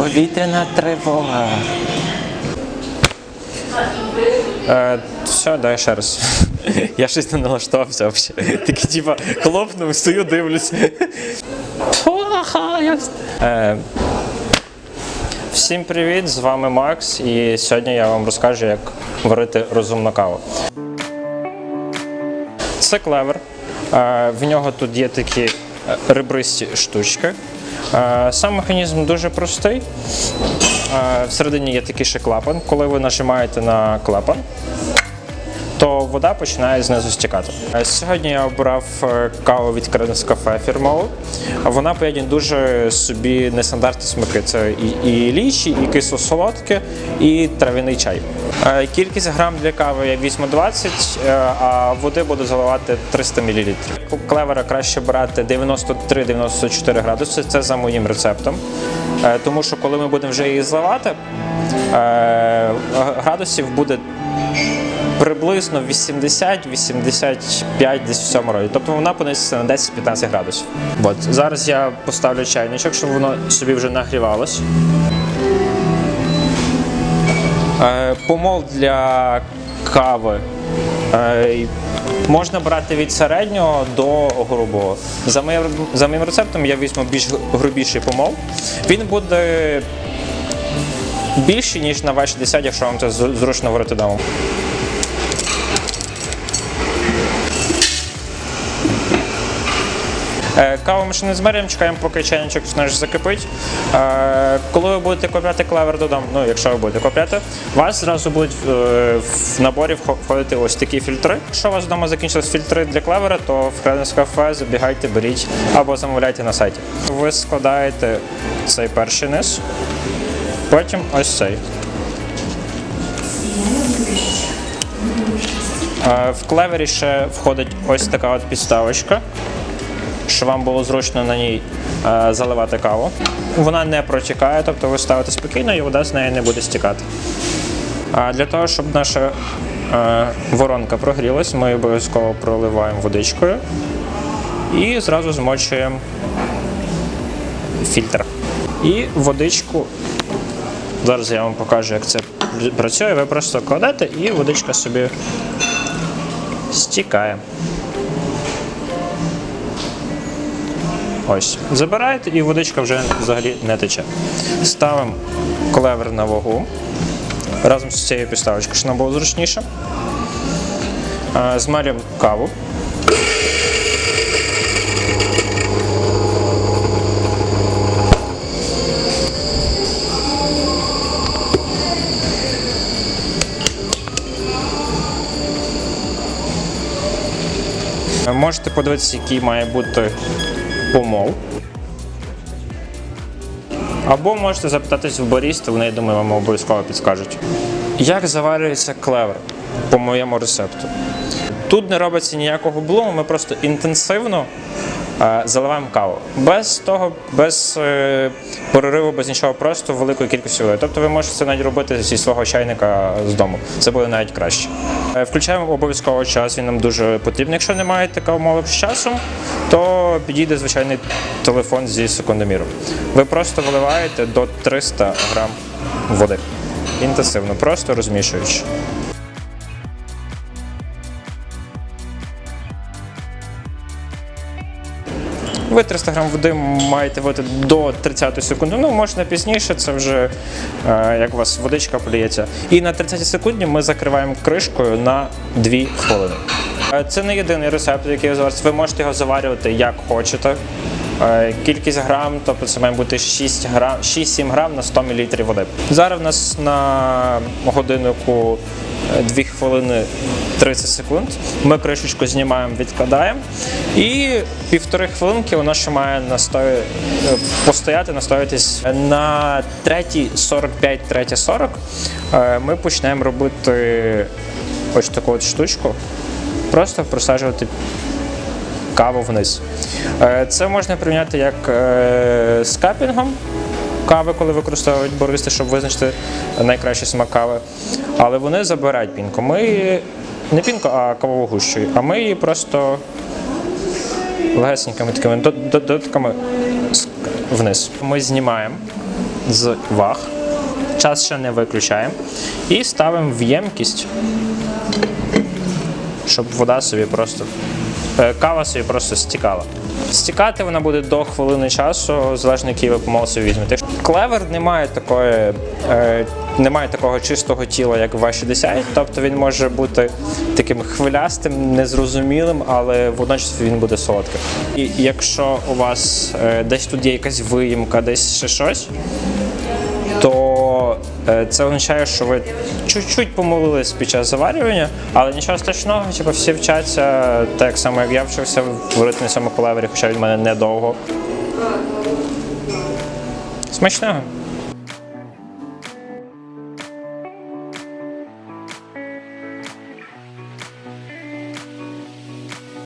Повітряна тривога. Е, все, дай ще раз. Я щось не налаштувався взагалі. Такий, типа, хлопнув, стою, дивлюсь. Е, всім привіт, з вами Макс, і сьогодні я вам розкажу, як варити розумну каву. Це клевер. Е, В нього тут є такі е, ребристі штучки. Е, Сам механізм дуже простий. Е, Всередині є такий ще клапан. Коли ви нажимаєте на клапан, то вода починає знизу стікати. Е, Сьогодні я обрав е, каву від Креденс кафе фірмову. Вона поєднує дуже собі нестандартні смаки. Це і, і лічі, і кисло-солодке, і трав'яний чай. Е, Кількість грам для кави я візьму 20, е, а води буду заливати 300 мл. Клевера краще брати 93-94 градуси. Це за моїм рецептом. Тому що коли ми будемо вже її зливати, градусів буде приблизно 80-85 десь в цьому роді. Тобто вона понизиться на 10-15 градусів. От. Зараз я поставлю чайничок, щоб воно собі вже нагрівалось. Е, Помол для кави. е, Можна брати від середнього до грубого. За моїм, за моїм рецептом я візьму більш грубіший помол. Він буде більший, ніж на ваші 10, якщо вам це зручно варити вдома. Каву ми ще не змеряємо, чекаємо, поки чайничок наш закипить. Е, Коли ви будете купляти клевер додому, ну якщо ви будете купляти, у вас зразу будуть е, в наборі входити ось такі фільтри. Якщо у вас вдома закінчились фільтри для клевера, то в Креденс кафе забігайте, беріть або замовляйте на сайті. Ви складаєте цей перший низ, потім ось цей. Е, В клевері ще входить ось така от підставочка щоб вам було зручно на ній е, заливати каву. Вона не протікає, тобто ви ставите спокійно і вода з неї не буде стікати. А для того, щоб наша е, воронка прогрілась, ми обов'язково проливаємо водичкою і зразу змочуємо фільтр. І водичку. Зараз я вам покажу, як це працює. Ви просто кладете і водичка собі стікає. Ось. Забираєте і водичка вже взагалі не тече. Ставимо клевер на вагу разом з цією підставочкою, щоб нам було зручніше. Змалюємо каву. Можете подивитися, який має бути помол. Або можете запитатись в барісти, вони, я думаю, вам обов'язково підскажуть. Як заварюється клевер по моєму рецепту? Тут не робиться ніякого блуму, ми просто інтенсивно заливаємо каву. Без того, без е, перериву, без нічого, просто великою кількістю води. Тобто ви можете це навіть робити зі свого чайника з дому. Це буде навіть краще. Е, Включаємо обов'язково час, він нам дуже потрібний. Якщо не маєте кавомолок з часом, то підійде звичайний телефон зі секундоміром. Ви просто виливаєте до 300 грам води. Інтенсивно, просто розмішуючи. Ви 300 грам води маєте вити до 30 секунди. Ну, можна пізніше, це вже е, як у вас водичка поліється. І на 30 секунді ми закриваємо кришкою на 2 хвилини. Е, Це не єдиний рецепт, який я зараз. Ви можете його заварювати як хочете. Е, Кількість грам, тобто це має бути 6 грам, 6-7 грам на 100 мл води. Зараз в нас на годиннику 2 хвилини 30 секунд. Ми кришечку знімаємо, відкладаємо. І півтори хвилинки воно ще має настої... е, постояти, настоятись. На 3.45, 3.40 е, ми почнемо робити ось таку от штучку. Просто просаджувати каву вниз. Е, Це можна прийняти як е, з капінгом кави, коли використовують бористи, щоб визначити найкращий смак кави. Але вони забирають пінку. Ми не пінку, а кавову гущу. А ми її просто легесенькими такими до- до- додатками вниз. Ми знімаємо з ваг. Час ще не виключаємо. І ставимо в ємкість, щоб вода собі просто. Е, Кава собі просто стікала. Стікати вона буде до хвилини часу, залежно який ви помол собі візьмете. Клевер не має такої, е, не має такого чистого тіла, як в А60, тобто він може бути таким хвилястим, незрозумілим, але водночас він буде солодким. І якщо у вас е, десь тут є якась виїмка, десь ще щось, це означає, що ви чуть-чуть помолились під час заварювання, але нічого страшного, типу, всі вчаться так само, як я вчився варити на цьому колевері, хоча від мене недовго. Смачного!